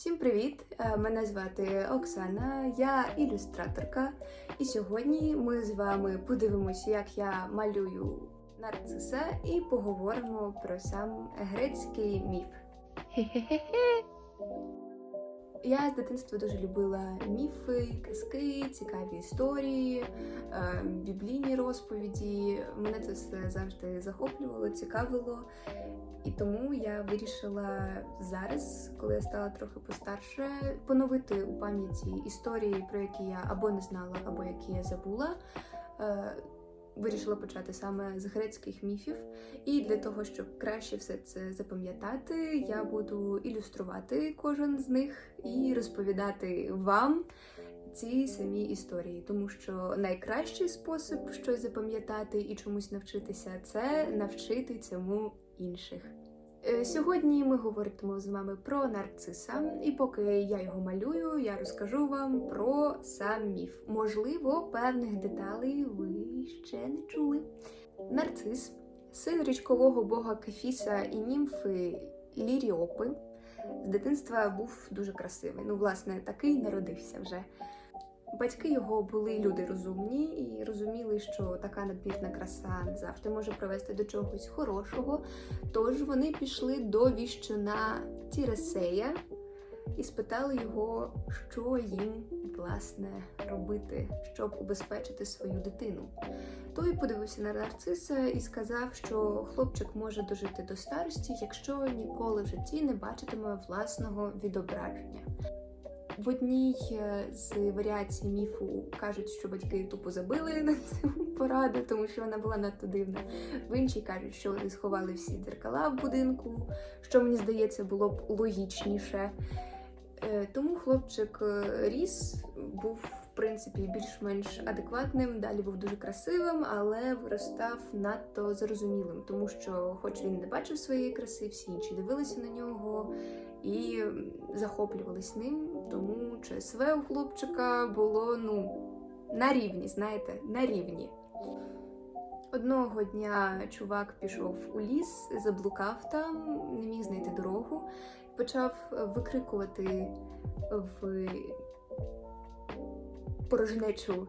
Всім привіт! Е, Мене звати Оксана, я ілюстраторка. І сьогодні ми з вами подивимося, як я малюю нарциса, і поговоримо про сам грецький міф. Хе-хе-хе-хе. Я з дитинства дуже любила міфи, казки, цікаві історії, е, біблійні розповіді. Мене це все завжди захоплювало, цікавило. І тому я вирішила зараз, коли я стала трохи постарше, поновити у пам'яті історії, про які я або не знала, або які я забула. Е, Вирішила почати саме з грецьких міфів, і для того, щоб краще все це запам'ятати, я буду ілюструвати кожен з них і розповідати вам ці самі історії, тому що найкращий спосіб щось запам'ятати і чомусь навчитися це навчити цьому інших. Е, Сьогодні ми говоритимо з вами про нарциса, і поки я його малюю, я розкажу вам про сам міф. Можливо, певних деталей ви ще не чули. Нарцис, син річкового бога Кефіса і німфи Ліріопи, з дитинства був дуже красивий. Ну, власне, такий народився вже. Батьки його були люди розумні і розуміли, що така надмірна краса не завжди може привести до чогось хорошого. Тож вони пішли до віщуна Тіресея і спитали його, що їм власне робити, щоб убезпечити свою дитину. Той подивився на нарциса і сказав, що хлопчик може дожити до старості, якщо ніколи в житті не бачитиме власного відображення. В одній е, з варіацій міфу кажуть, що батьки тупо забили на цю пораду, тому що вона була надто дивна. В іншій кажуть, що вони сховали всі дзеркала в будинку, що мені здається було б логічніше. Е, Тому хлопчик е, ріс, був принципі більш-менш адекватним, далі був дуже красивим, але виростав надто зрозумілим, тому що, хоч він не бачив своєї краси, всі інші дивилися на нього і захоплювались ним. Тому ЧСВ у хлопчика було ну на рівні, знаєте, на рівні. Одного дня чувак пішов у ліс, заблукав там, не міг знайти дорогу, почав викрикувати в порожнечу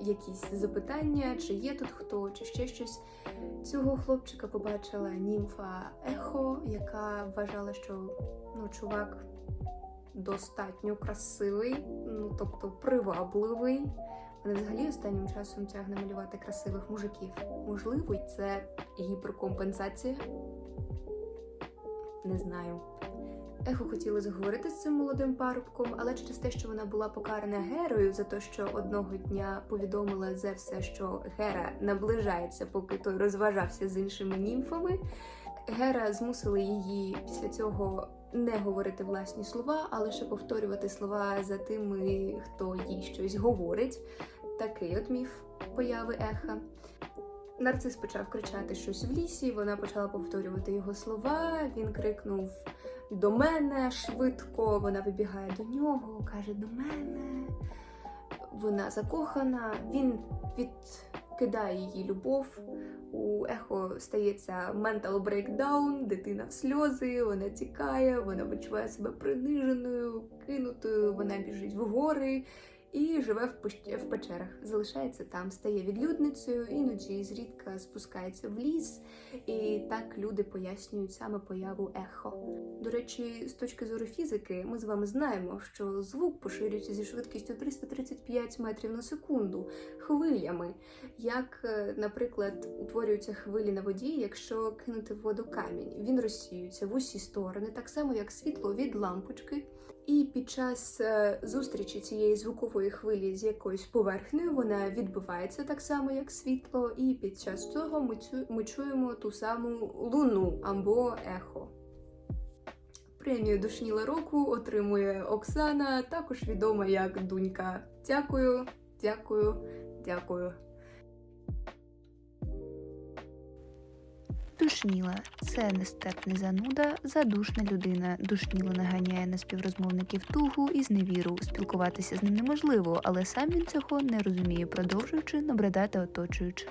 якісь запитання, чи є тут хто, чи ще щось. Цього хлопчика побачила німфа Ехо, яка вважала, що ну, чувак достатньо красивий, ну тобто привабливий. Мене взагалі останнім часом тягне малювати красивих мужиків. Можливо, це гіперкомпенсація. Не знаю. Ехо хотіла заговорити з цим молодим парубком, але через те, що вона була покарана Герою за те, що одного дня повідомила Зевса, що Гера наближається, поки той розважався з іншими німфами. Гера змусила її після цього не говорити власні слова, а лише повторювати слова за тими, хто їй щось говорить. Такий от міф появи еха. Нарцис почав кричати щось в лісі, вона почала повторювати його слова. Він крикнув до мене швидко. Вона вибігає до нього, каже до мене. Вона закохана, він відкидає її любов. У ехо стається ментал брейкдаун, дитина в сльози, вона тікає, вона відчуває себе приниженою, кинутою, вона біжить в гори і живе в, печерах. Залишається там, стає відлюдницею, іноді зрідка спускається в ліс, і так люди пояснюють саме появу ехо. До речі, з точки зору фізики, ми з вами знаємо, що звук поширюється зі швидкістю 335 метрів на секунду хвилями. Як, е, наприклад, утворюються хвилі на воді, якщо кинути в воду камінь. Він розсіюється в усі сторони, так само як світло від лампочки. І під час е, зустрічі цієї звукової хвилі з якоюсь поверхнею вона відбивається так само, як світло, і під час цього ми, цю- ми чуємо ту саму луну або ехо. Премію Душніла року отримує Оксана, також відома як Дунька. Дякую, дякую, дякую. Душніла це нестерпний зануда, задушна людина. Душніла наганяє на співрозмовників тугу і зневіру. Спілкуватися з ним неможливо, але сам він цього не розуміє, продовжуючи набридати оточуючим.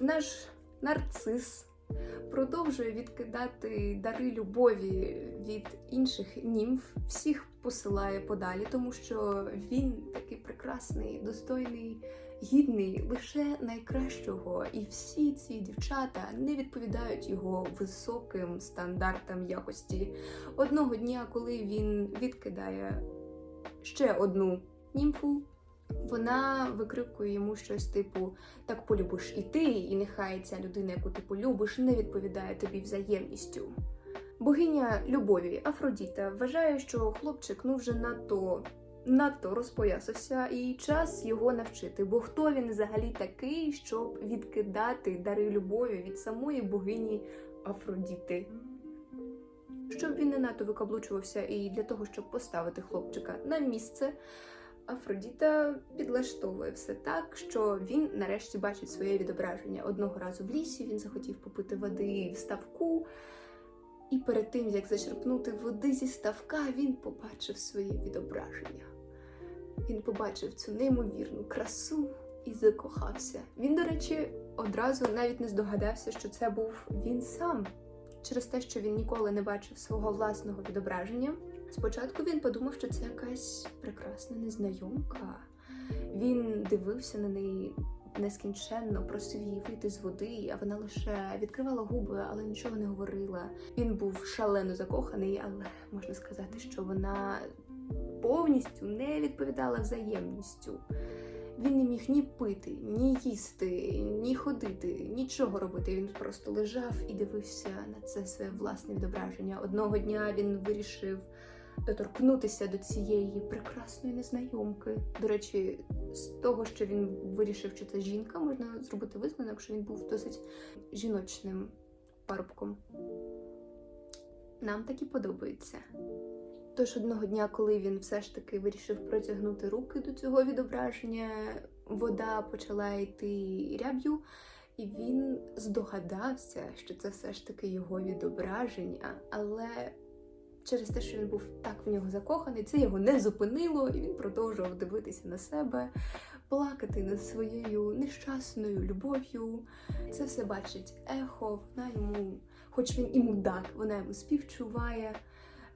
Наш нарцис продовжує відкидати дари любові від інших німф, всіх посилає подалі, тому що він такий прекрасний, достойний, гідний лише найкращого, і всі ці дівчата не відповідають його високим стандартам якості. Одного дня, коли він відкидає ще одну німфу. Вона викрикує йому щось типу: так полюбиш і ти, і нехай ця людина, яку ти полюбиш, не відповідає тобі взаємністю. Богиня любові Афродіта вважає, що хлопчик ну вже надто надто розпоясався, і час його навчити. Бо хто він взагалі такий, щоб відкидати дари любові від самої богині Афродіти? Щоб він не надто викаблучувався, і для того, щоб поставити хлопчика на місце, Афродіта підлаштовує все так, що він нарешті бачить своє відображення. Одного разу в лісі він захотів попити води в ставку, і перед тим як зачерпнути води зі ставка, він побачив своє відображення. Він побачив цю неймовірну красу і закохався. Він, до речі, одразу навіть не здогадався, що це був він сам. Через те, що він ніколи не бачив свого власного відображення, Спочатку він подумав, що це якась прекрасна незнайомка. Він дивився на неї нескінченно, просив її вийти з води, а вона лише відкривала губи, але нічого не говорила. Він був шалено закоханий, але можна сказати, що вона повністю не відповідала взаємністю. Він не міг ні пити, ні їсти, ні ходити, нічого робити. Він просто лежав і дивився на це своє власне відображення. Одного дня він вирішив доторкнутися до цієї прекрасної незнайомки. До речі, з того, що він вирішив, що це жінка, можна зробити висновок, що він був досить жіночним парубком. Нам таки подобається. Тож одного дня, коли він все ж таки вирішив протягнути руки до цього відображення, вода почала йти ряб'ю, і він здогадався, що це все ж таки його відображення, але через те, що він був так в нього закоханий, це його не зупинило, і він продовжував дивитися на себе, плакати над своєю нещасною любов'ю. Це все бачить ехо, вона йому, хоч він і мудак, вона йому співчуває.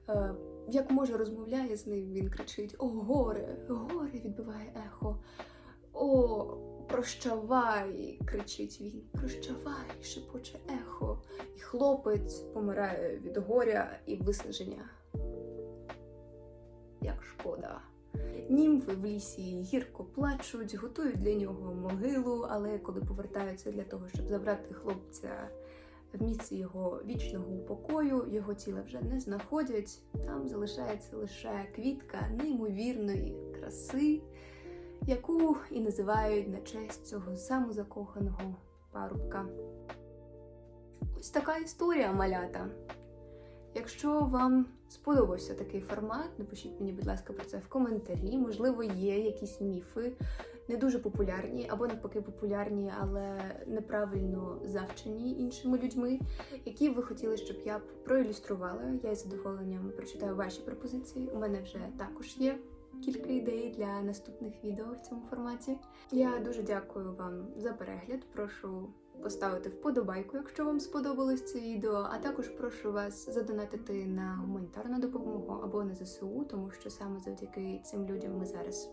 Е, Як може розмовляє з ним, він кричить: О, горе, горе! відбиває ехо. Прощавай! кричить він. Прощавай, шепоче ехо. І хлопець помирає від горя і виснаження. Як шкода. Німфи в лісі гірко плачуть, готують для нього могилу, але коли повертаються для того, щоб забрати хлопця в місце його вічного упокою, його тіла вже не знаходять. Там залишається лише квітка неймовірної краси, яку і називають на честь цього самозакоханого парубка. Ось така історія малята. Якщо вам сподобався такий формат, напишіть мені, будь ласка, про це в коментарі. Можливо, є якісь міфи, не дуже популярні, або навпаки популярні, але неправильно завчені іншими людьми, які ви хотіли, щоб я проілюструвала. Я із задоволенням прочитаю ваші пропозиції. У мене вже також є кілька ідей для наступних відео в цьому форматі. Я дуже дякую вам за перегляд. Прошу поставити вподобайку, якщо вам сподобалось це відео. А також прошу вас задонатити на гуманітарну допомогу або на ЗСУ, тому що саме завдяки цим людям ми зараз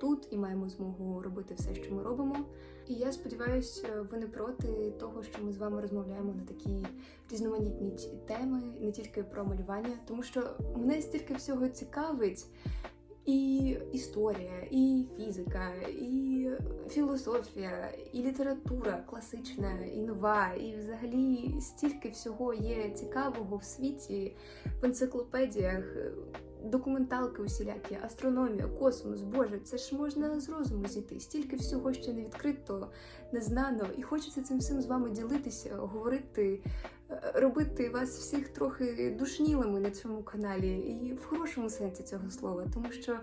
тут і маємо змогу робити все, що ми робимо. І я сподіваюся, ви не проти того, що ми з вами розмовляємо на такі різноманітні теми, не тільки про малювання, тому що мене стільки всього цікавить. І історія, і фізика, і філософія, і література класична, і нова, і взагалі стільки всього є цікавого в світі, в енциклопедіях, документалки усілякі, астрономія, космос, Боже, це ж можна з розуму зійти. Стільки всього ще не відкрито, не знано, і хочеться цим всім з вами ділитися, говорити, е, робити вас всіх трохи душнілими на цьому каналі, і в хорошому сенсі цього слова, тому що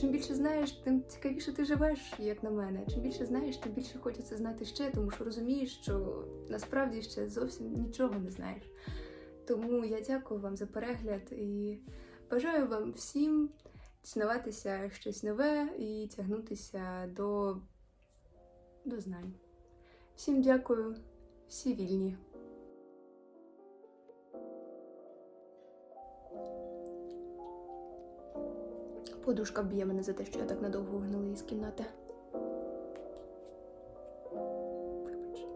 чим більше знаєш, тим цікавіше ти живеш, як на мене. Чим більше знаєш, тим більше хочеться знати ще, тому що розумієш, що насправді ще зовсім нічого не знаєш. Тому я дякую вам за перегляд і Бажаю вам всім цінуватися щось нове і тягнутися до, до знань. Всім дякую, всі вільні. Подушка б'є мене за те, що я так надовго вигнала із кімнати. Вибач.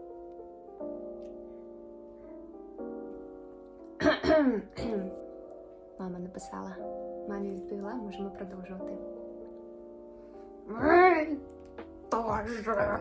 Мама написала. Мамі відповіла, можемо продовжувати. Тоже.